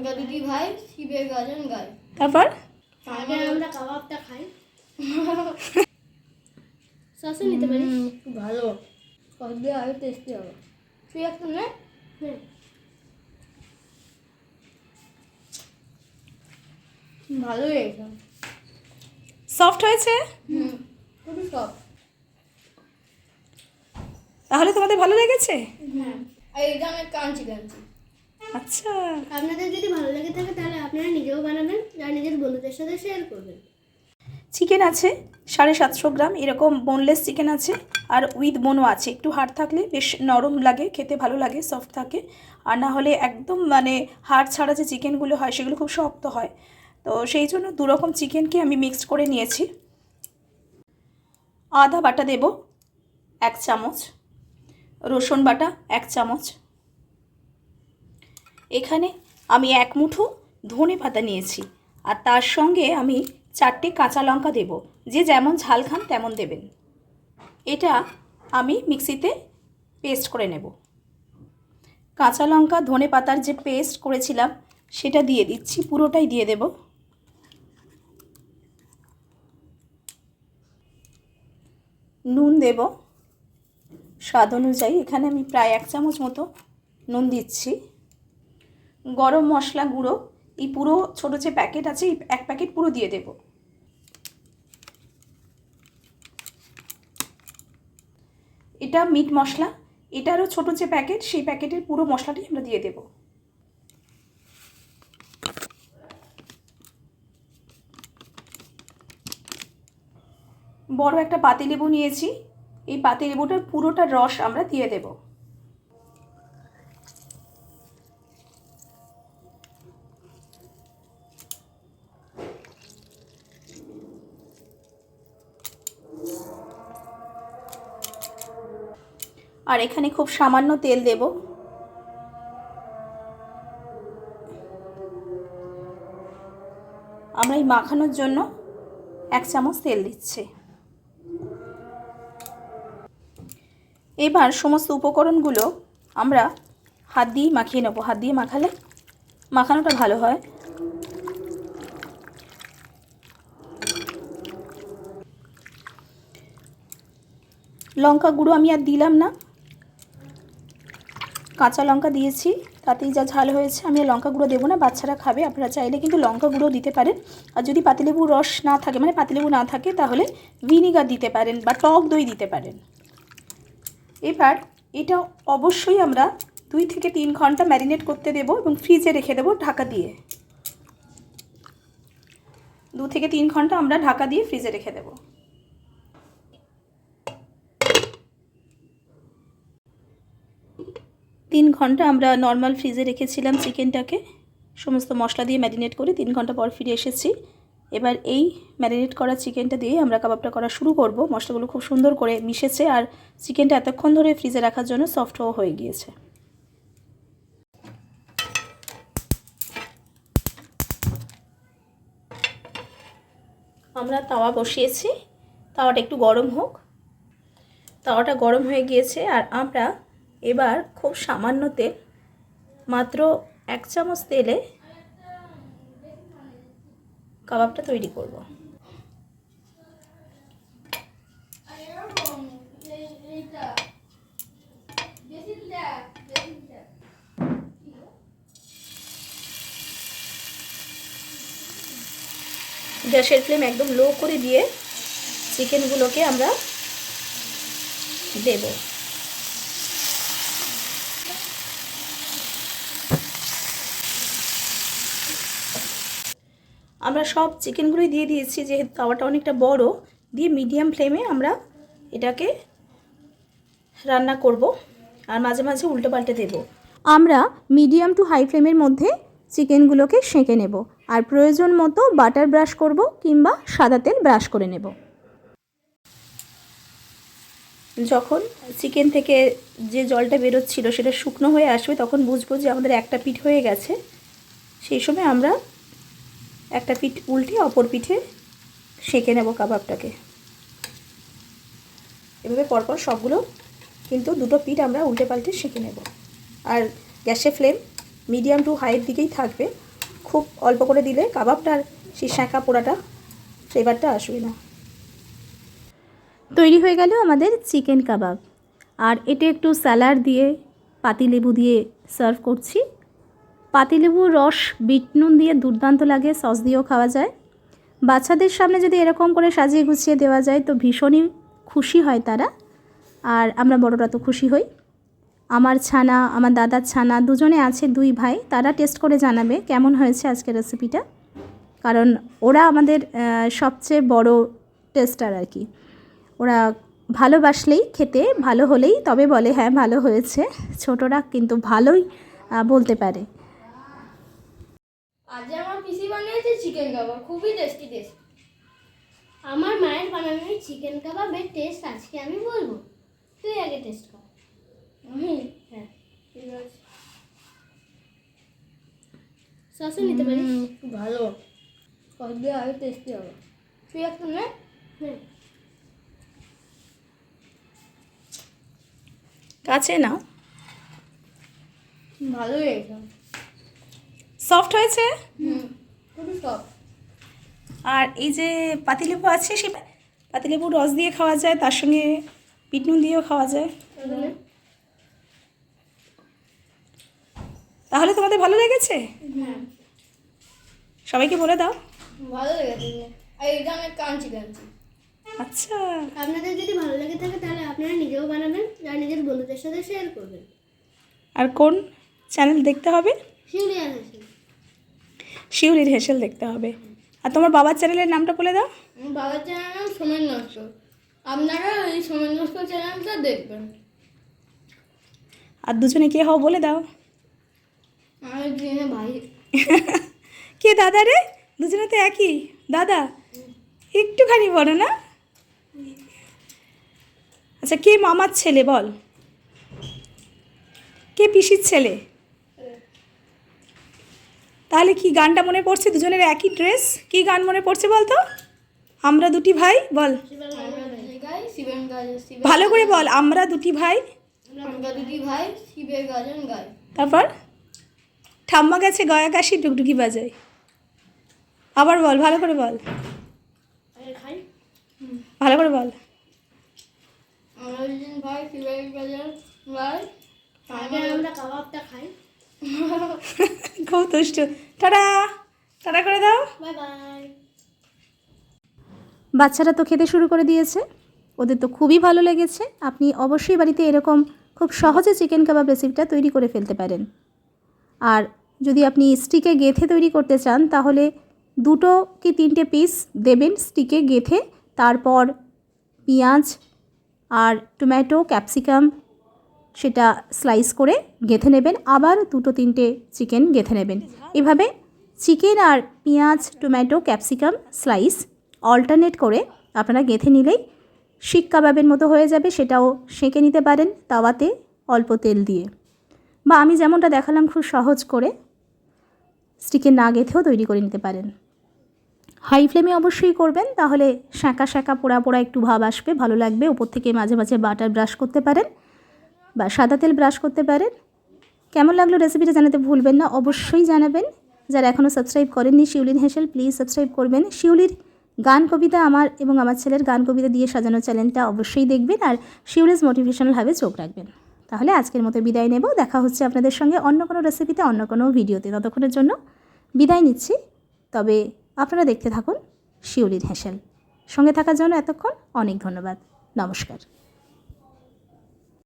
আমরা দুটি ভাই শিবের গাজন গাই। তারপর? আগে আমরা কাবাবটা খাই। সসও নিতে পারি খুব ভালো। দিয়ে আরও টেস্টি হবে। তুই একটা নে। ভালোই হয়েছে। সফট হয়েছে? হুম খুবই সব তাহলে তোমাদের ভালো লেগেছে? হ্যাঁ আর এটা অনেক কাঞ্চি কাঞ্চি। আচ্ছা। আপনাদের যদি ভালো লেগে থাকে তাহলে আপনারা নিজেও বানাবেন আর নিজের বন্ধুদের সাথে শেয়ার করবেন। চিকেন আছে সাড়ে সাতশো গ্রাম এরকম বোনলেস চিকেন আছে আর উইথ বোনও আছে। একটু হাড় থাকলে বেশ নরম লাগে খেতে ভালো লাগে সফট থাকে। আর না হলে একদম মানে হাড় ছাড়া যে চিকেনগুলো হয় সেগুলো খুব শক্ত হয়। তো সেই জন্য দুরকম চিকেনকে আমি মিক্সড করে নিয়েছি। আদা বাটা দেব এক চামচ। রসুন বাটা এক চামচ। এখানে আমি এক মুঠো ধনে পাতা নিয়েছি আর তার সঙ্গে আমি চারটে কাঁচা লঙ্কা দেব। যে যেমন ঝাল খান তেমন দেবেন। এটা আমি মিক্সিতে পেস্ট করে নেব। কাঁচা লঙ্কা, ধনে পাতার যে পেস্ট করেছিলাম, সেটা দিয়ে দিচ্ছি, পুরোটাই দিয়ে দেব। নুন দেব। স্বাদ অনুযায়ী এখানে আমি প্রায় এক চামচ মতো নুন দিচ্ছি। গরম মশলা গুঁড়ো, এই পুরো ছোটো যে প্যাকেট আছে, এই এক প্যাকেট পুরো দিয়ে দেব। এটা মিট মশলা, এটারও ছোটো যে প্যাকেট সেই প্যাকেটের পুরো মশলাটি আমরা দিয়ে দেব। বড় একটা পাতিলেবু নিয়েছি, এই পাতিলেবুটার পুরোটা রস আমরা দিয়ে দেবো। আর এখানে খুব সামান্য তেল দেব। আমরা এই মাখানোর জন্য এক চামচ তেল দিচ্ছি। এবার সমস্ত উপকরণগুলো আমরা হাত দিয়েই মাখিয়ে নেব। হাত দিয়ে মাখালে মাখানোটা ভালো হয়। লঙ্কা গুঁড়ো আমি আর দিলাম না। কাঁচা লঙ্কা দিয়েছি, তাতেই যা ঝাল হয়েছে আমি লঙ্কা গুঁড়ো দেবো না, বাচ্চারা খাবে, আপনারা চাইলে কিন্তু লঙ্কা গুঁড়ো দিতে পারেন। আর যদি পাতিলেবুর রস না থাকে মানে পাতিলেবু না থাকে, তাহলে ভিনিগার দিতে পারেন বা টক দই দিতে পারেন। এবার এটা অবশ্যই আমরা দুই থেকে তিন ঘণ্টা ম্যারিনেট করতে দেবো এবং ফ্রিজে রেখে দেবো ঢাকা দিয়ে। দু থেকে তিন ঘণ্টা আমরা ঢাকা দিয়ে ফ্রিজে রেখে দেবো। তিন ঘণ্টা আমরা নর্মাল ফ্রিজে রেখেছিলাম চিকেনটাকে সমস্ত মশলা দিয়ে ম্যারিনেট করে তিন ঘণ্টা পর ফিরে এসেছি। এবার এই ম্যারিনেট করা চিকেনটা দিয়ে আমরা কাবাবটা করা শুরু করব। মশলাগুলো খুব সুন্দর করে মিশেছে আর চিকেনটা এতক্ষণ ধরে ফ্রিজে রাখার জন্য সফটও হয়ে গিয়েছে। আমরা তাওয়া বসিয়েছি। তাওয়াটা একটু গরম হোক। তাওয়াটা গরম হয়ে গিয়েছে আর আমরা এবার খুব সামান্য তেল, মাত্র এক চামচ তেলে কাবাবটা তৈরি করব। গ্যাসের ফ্লেম একদম লো করে দিয়ে চিকেনগুলোকে আমরা দেব। আমরা সব চিকেনগুলোই দিয়ে দিয়েছি, যেহেতু তাওয়াটা অনেকটা বড়, দিয়ে মিডিয়াম ফ্লেমে আমরা এটাকে রান্না করব আর মাঝে মাঝে উল্টো পাল্টে দেব। আমরা মিডিয়াম টু হাই ফ্লেমের মধ্যে চিকেনগুলোকে সেঁকে নেব আর প্রয়োজন মতো বাটার ব্রাশ করব কিংবা সাদা তেল ব্রাশ করে নেব। যখন চিকেন থেকে যে জলটা বেরোচ্ছিল সেটা শুকনো হয়ে আসবে, তখন বুঝব যে আমাদের একটা পিঠ হয়ে গেছে। সেই সময় আমরা একটা পিঠ উল্টে অপর পিঠে সেঁকে নেব কাবাবটাকে। এভাবে পরপর সবগুলো কিন্তু দুটো পিঠ আমরা উল্টে পাল্টে সেঁকে নেব। আর গ্যাসের ফ্লেম মিডিয়াম টু হাইয়ের দিকেই থাকবে। খুব অল্প করে দিলে কাবাবটার সেই শাঁকা পোড়াটা, ফ্লেভারটা আসবে না। তৈরি হয়ে গেল আমাদের চিকেন কাবাব। আর এটা একটু স্যালাড দিয়ে, পাতিলেবু দিয়ে সার্ভ করছি। পাতিলেবুর রস বিট নুন দিয়ে দুর্দান্ত লাগে, সস দিয়েও খাওয়া যায়। বাচ্চাদের সামনে যদি এরকম করে সাজিয়ে গুছিয়ে দেওয়া যায়, তো ভীষণই খুশি হয় তারা। আর আমরা বড়রা তো খুশি হই। আমার ছানা, আমার দাদার ছানা, দুজনে আছে, দুই ভাই, তারা টেস্ট করে জানাবে কেমন হয়েছে আজকের রেসিপিটা কারণ ওরা আমাদের সবচেয়ে বড় টেস্টার আর কি। ওরা ভালোবাসলেই খেতে, ভালো হলেই তবে বলে হ্যাঁ ভালো হয়েছে। ছোটরা কিন্তু ভালোই বলতে পারে। আজ আমার পিসি বানিয়েছে চিকেন কাবাব খুবই টেস্টি টেস্টি আমার মায়ের বানানো চিকেন কাবাবের টেস্ট আজকে আমি বলব। তুই আগে টেস্ট কর। আমি? হ্যাঁ ঠিক আছে সসও নিতে পারিস? হুম, খুব ভালো। দিয়ে আরও টেস্টি হবে। তুই একটা নে। হ্যাঁ কাছে নাও। ভালোই একদম সফট হয়েছে? আর এই যে পাতিলেবু আছে সেই পাতিলেবুর রস দিয়ে খাওয়া যায় তার সঙ্গে বিট নুন দিয়েও খাওয়া যায়। তাহলে? তোমাদের ভালো লেগেছে? হ্যাঁ। সবাইকে বলে দাও। ভালো লেগেছে অনেক কাঞ্চি কাঞ্চি আচ্ছা। আপনাদের যদি ভালো লেগে থাকে তাহলে আপনারা নিজেও বানাবেন আর নিজের বন্ধুদের সাথে শেয়ার করবেন। আর কোন চ্যানেল দেখতে হবে? শিউলিয়া হাসি। শিউলির হেসেল দেখতে হবে। আর তোমার বাবার চ্যানেলের নামটা বলে দাও। বাবার চ্যানেল নাম সোমেন আপনারা এই সোমেন নস্কর চ্যানেলটা দেখবেন। আর দুজনে কে হও বলে দাও। ভাই। কে দাদা রে? দুজনে তো একই। দাদা একটুখানি বড় না। আচ্ছা কে মামার ছেলে বল? কে পিসির ছেলে? তাহলে কি গানটা মনে পড়ছে? দুজনের একই ড্রেস কি গান মনে পড়ছে বল তো আমরা দুটি ভাই? বল। ভালো করে বল আমরা দুটি ভাই? তারপর? ঠাম্মা গেছে গয়া কাশি টুকটুকি বাজায়। আবার বল ভালো করে বল। ভালো করে বল। আমরা কাবাবটা খাই। খুব দুষ্টু। টাটা। টাটা করে দাও। বাই বাই বাচ্চারা তো খেতে শুরু করে দিয়েছে। ওদের তো খুবই ভালো লেগেছে। আপনি অবশ্যই বাড়িতে এরকম খুব সহজে চিকেন কাবাব রেসিপিটা তৈরি করে ফেলতে পারেন। আর যদি আপনি স্টিকে গেথে তৈরি করতে চান তাহলে দুটো কি তিনটে পিস দেবেন স্টিকে গেথে। তারপর পেঁয়াজ আর টমেটো ক্যাপসিকাম সেটা স্লাইস করে গেথে নেবেন, আবার দুটো তিনটে চিকেন গেথে নেবেন। এভাবে চিকেন আর পেঁয়াজ টমেটো ক্যাপসিকাম স্লাইস অল্টারনেট করে আপনারা গেথে নিলেই শিক কাবাবের মতো হয়ে যাবে, সেটাও সেঁকে নিতে পারেন তাওয়াতে অল্প তেল দিয়ে। বা আমি যেমনটা দেখালাম খুব সহজ করে স্টিকে না গেথেও তৈরি করে নিতে পারেন। হাই ফ্লেমে অবশ্যই করবেন, তাহলে শাঁকা শাঁকা পোড়া পোড়া একটু ভাব আসবে, ভালো লাগবে ওপর থেকে মাঝে মাঝে বাটার ব্রাশ করতে পারেন। বা সাদা তেল ব্রাশ করতে পারেন। কেমন লাগল রেসিপিটা জানাতে ভুলবেন না, অবশ্যই জানাবেন। যারা এখনও সাবস্ক্রাইব করেননি, শিউলির হেসেল প্লিজ সাবস্ক্রাইব করবেন। শিউলির গান কবিতা আমার এবং আমার ছেলের গান কবিতা দিয়ে সাজানো চ্যানেলটা অবশ্যই দেখবেন আর শিউলিস মোটিভেশনাল ভাবে চোখ রাখবেন। তাহলে আজকের মতো বিদায় নেব, দেখা হচ্ছে আপনাদের সঙ্গে অন্য কোনো রেসিপিতে অন্য কোনো ভিডিওতে ততক্ষণের জন্য বিদায় নিচ্ছি। তবে আপনারা দেখতে থাকুন শিউলির হেসেল। সঙ্গে থাকার জন্য এতক্ষণ অনেক ধন্যবাদ। নমস্কার।